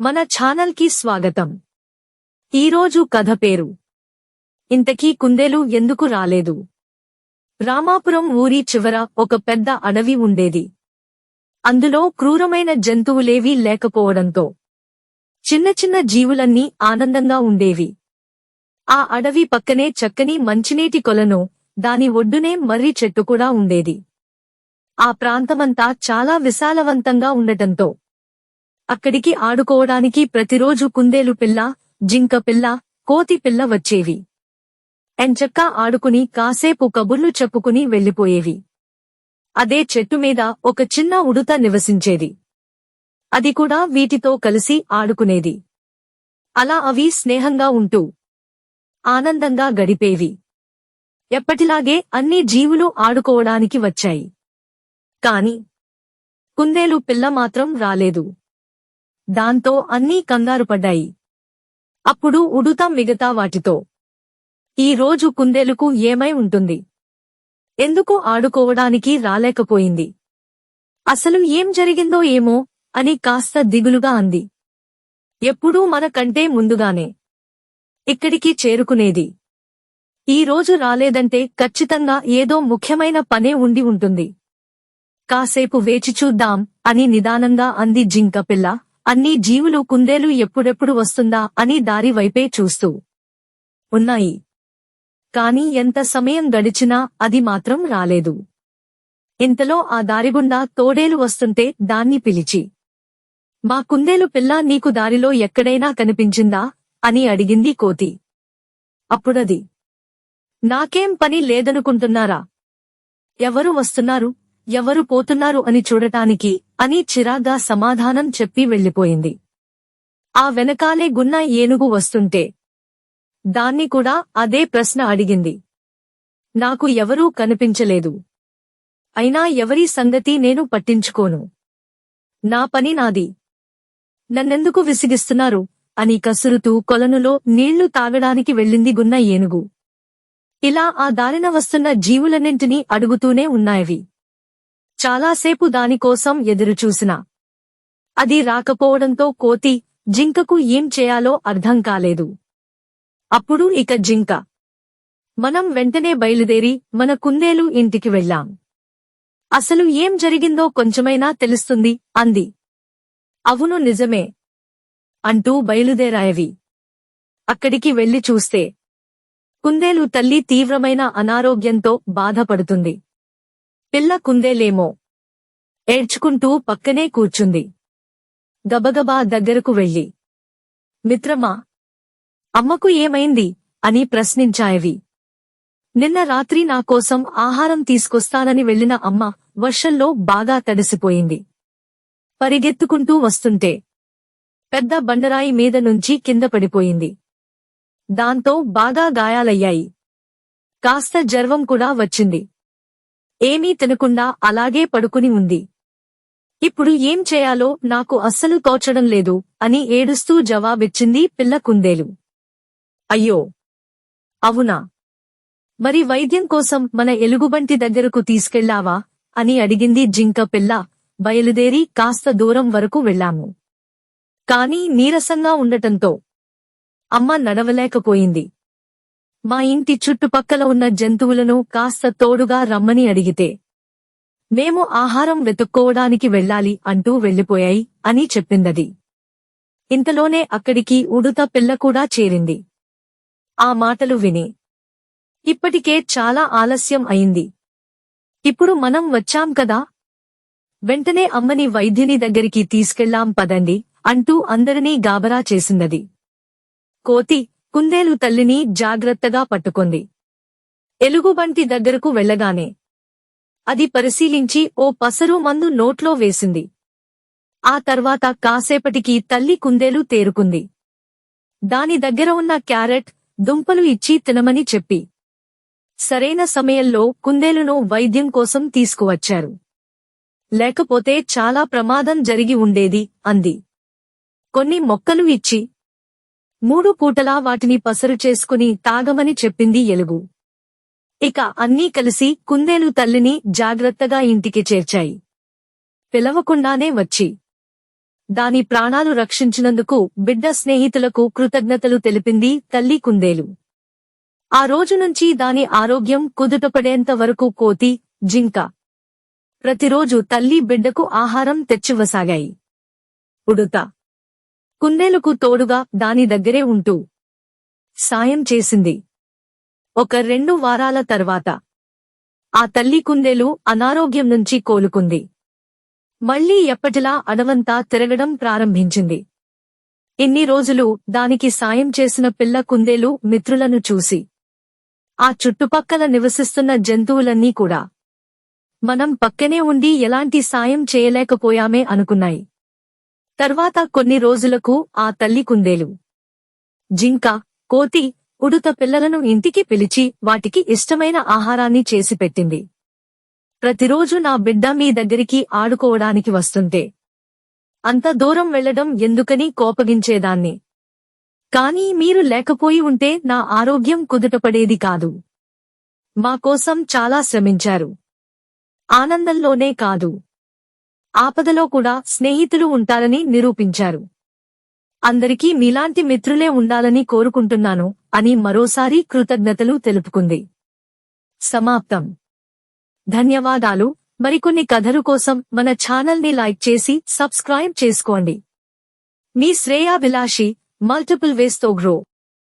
మన ఛానల్కి స్వాగతం. ఈరోజు కథ పేరు. ఇంతకీ కుందేలు ఎందుకు రాలేదు? రామాపురం ఊరి చివర ఒక పెద్ద అడవి ఉండేది. అందులో క్రూరమైన జంతువులేవీ లేకపోవడంతో చిన్న చిన్న జీవులన్నీ ఆనందంగా ఉండేవి. ఆ అడవి పక్కనే చక్కని మంచినీటి కొలను దాని ఒడ్డునే మర్రి చెట్టు కూడా ఉండేది. ఆ ప్రాంతమంతా చాలా విశాలవంతంగా ఉండటంతో అక్కడికి ఆడుకోవడానికి ప్రతిరోజు కుందేలు పిల్ల జింక పిల్ల కోతి పిల్ల వచ్చేవి. ఎంచక్కా ఆడుకుని కాసేపు కబుర్లు చెప్పుకుని వెళ్ళిపోయేవి అదే చెట్టు మీద ఒక చిన్న ఉడుత నివసించేది. అది కూడా వీటితో కలిసి ఆడుకునేది. అలా అవి స్నేహంగా ఉంటూ ఆనందంగా గడిపేవి. ఎప్పటిలాగే అన్ని జీవులు ఆడుకోవడానికి వచ్చాయి. కాని కుందేలు పిల్ల మాత్రం రాలేదు. దాంతో అన్నీ కంగారుపడ్డాయి. అప్పుడు ఉడుత మిగతా వాటితో. ఈ రోజు కుందేలుకు ఏమై ఉంటుంది? ఎందుకు ఆడుకోవడానికి రాలేకపోయింది? అసలు ఏం జరిగిందో ఏమో అని కాస్త దిగులుగా అంది. ఎప్పుడూ మనకంటే ముందుగానే. ఇక్కడికి చేరుకునేది. ఈ రోజు రాలేదంటే ఖచ్చితంగా ఏదో ముఖ్యమైన పనే ఉండి ఉంటుంది. కాసేపు వేచి చూద్దాం అని నిదానంగా అంది జింక పిల్ల. అన్ని జీవులు కుందేలు ఎప్పుడెప్పుడు వస్తుందా అని దారి వైపే చూస్తూ ఉన్నాయి. కాని ఎంత సమయం గడిచినా అది మాత్రం రాలేదు. ఇంతలో ఆ దారిగుండా తోడేలు వస్తుంటే దాన్ని పిలిచి మా కుందేలు పిల్ల నీకు దారిలో ఎక్కడైనా కనిపించిందా? అని అడిగింది కోతి. అప్పుడది. నాకేం పని లేదనుకుంటున్నారా? ఎవరు వస్తున్నారు? ఎవరు పోతున్నారు అని చూడటానికి అని చిరాగ్గా సమాధానం చెప్పి వెళ్ళిపోయింది ఆ వెనకాలే గున్న ఏనుగు వస్తుంటే దాన్ని కూడా అదే ప్రశ్న అడిగింది. నాకు ఎవరూ కనిపించలేదు. అయినా ఎవరి సంగతి నేను పట్టించుకోను. నా పని నాది. నన్నెందుకు విసిగిస్తున్నారు? అని కసురుతూ కొలనులో నీళ్ళు తాగడానికి వెళ్ళింది గున్న ఏనుగు. ఇలా ఆ దారిన వస్తున్న జీవులన్నింటినీ అడుగుతూనే ఉన్నాయవి. చాలాసేపు దానికోసం ఎదురుచూసిన. అది రాకపోవడంతో కోతి జింకకు ఏం చేయాలో అర్థం కాలేదు. అప్పుడు ఇక జింక. మనం వెంటనే బయలుదేరి మన కుందేలు ఇంటికి వెళ్ళాం. అసలు ఏం జరిగిందో కొంచెమైనా తెలుస్తుంది అంది. అవును నిజమే. అంటూ బయలుదేరాయవి. అక్కడికి వెళ్ళి చూస్తే. కుందేలు తల్లి తీవ్రమైన అనారోగ్యంతో బాధపడుతుంది. పిల్ల కుందేలేమో. ఏడ్చుకుంటూ పక్కనే కూర్చుంది. గబగబా దగ్గరకు వెళ్ళి మిత్రమా అమ్మకు ఏమైంది? అని ప్రశ్నించాయవి. నిన్న రాత్రి నా కోసం ఆహారం తీసుకొస్తానని వెళ్ళిన అమ్మ వర్షంలో బాగా తడిసిపోయింది. పరిగెత్తుకుంటూ వస్తుంటే పెద్ద బండరాయి మీద నుంచి కింద పడిపోయింది. దాంతో బాగా గాయాలయ్యాయి. కాస్త జర్వం కూడా వచ్చింది. ఏమీ తినకుండా అలాగే పడుకుని ఉంది. ఇప్పుడు ఏం చేయాలో నాకు అస్సలు తోచడం లేదు అని ఏడుస్తూ జవాబిచ్చింది పిల్ల కుందేలు. అయ్యో! అవునా? మరి వైద్యం కోసం మన ఎలుగుబంటి దగ్గరకు తీసుకెళ్ళావా? అని అడిగింది జింక పిల్ల. బయలుదేరి కాస్త దూరం వరకు వెళ్ళాము. కాని నీరసంగా ఉండటంతో అమ్మ నడవలేకపోయింది. మా ఇంటి చుట్టుపక్కల ఉన్న జంతువులను కాస్త తోడుగా రమ్మని అడిగితే మేము ఆహారం వెతుక్కోవడానికి వెళ్ళాలి అంటూ వెళ్ళిపోయాయి అని చెప్పిందది. ఇంతలోనే అక్కడికి ఉడుత పిల్ల కూడా చేరింది. ఆ మాటలు విని ఇప్పటికే చాలా ఆలస్యం అయింది. ఇప్పుడు మనం వచ్చాం కదా? వెంటనే అమ్మని వైద్యుని దగ్గరికి తీసుకెళ్ళాం పదండి అంటూ అందరినీ గాబరా చేసిందది. కోతి కుందేలు తల్లిని జాగ్రత్తగా పట్టుకుంది. ఎలుగుబంటి దగ్గరకు వెళ్ళగానే అది పరిశీలించి ఓ పసరు మందు నోట్లో వేసింది. ఆ తర్వాత కాసేపటికి తల్లి కుందేలు తేరుకుంది. దాని దగ్గర ఉన్న క్యారెట్ దుంపలు ఇచ్చి తినమని చెప్పి సరైన సమయంలో కుందేలును వైద్యం కోసం తీసుకువచ్చారు. లేకపోతే చాలా ప్రమాదం జరిగి ఉండేది అంది. కొన్ని మొక్కలు ఇచ్చి మూడు పూటలా వాటిని పసరు చేసుకుని తాగమని చెప్పింది ఎలుగు. ఇక అన్నీ కలిసి కుందేలు తల్లిని జాగ్రత్తగా ఇంటికి చేర్చాయి. పిలవకుండానే వచ్చి. దాని ప్రాణాలు రక్షించినందుకు బిడ్డ స్నేహితులకు కృతజ్ఞతలు తెలిపింది తల్లి కుందేలు. ఆ రోజు నుంచి దాని ఆరోగ్యం కుదుటపడేంత వరకు కోతి జింక. ప్రతిరోజు తల్లి బిడ్డకు ఆహారం తెచ్చివసాగాయి ఉడుత. కుందేలుకు తోడుగా దాని దగ్గరే ఉంటూ సాయం చేసింది. ఒక రెండు వారాల తర్వాత ఆ తల్లి కుందేలు అనారోగ్యం నుంచి కోలుకుంది. మళ్ళీ ఎప్పటిలా అడవంతా తిరగడం ప్రారంభించింది. ఇన్ని రోజులు దానికి సాయం చేసిన పిల్ల కుందేలు మిత్రులను చూసి ఆ చుట్టుపక్కల నివసిస్తున్న జంతువులన్నీ కూడా మనం పక్కనే ఉండి ఎలాంటి సాయం చేయలేకపోయామే అనుకున్నాయి. తర్వాత కొన్ని రోజులకు ఆ తల్లి కుందేలు. జింక కోతి ఉడుత పిల్లలను ఇంటికి పిలిచి వాటికి ఇష్టమైన ఆహారాన్ని చేసి పెట్టింది. ప్రతిరోజు నా బిడ్డ మీ దగ్గరికి ఆడుకోవడానికి వస్తుంటే. అంత దూరం వెళ్ళడం ఎందుకని కోపగించేదాన్ని. కానీ మీరు లేకపోయి ఉంటే నా ఆరోగ్యం కుదుటపడేది కాదు. మా కోసం చాలా శ్రమించారు. ఆనందంలోనే కాదు. ఆపదలో కూడా స్నేహితులు ఉంటారని నిరూపించారు. అందరికీ మీలాంటి మిత్రులే ఉండాలని కోరుకుంటున్నాను అని మరోసారి కృతజ్ఞతలు తెలుపుకుంది. సమాప్తం. ధన్యవాదాలు. మరికొన్ని కథలు కోసం మన ఛానల్ని లైక్ చేసి సబ్స్క్రైబ్ చేసుకోండి. మీ శ్రేయాభిలాషి మల్టిపుల్ వేస్తో గ్రో.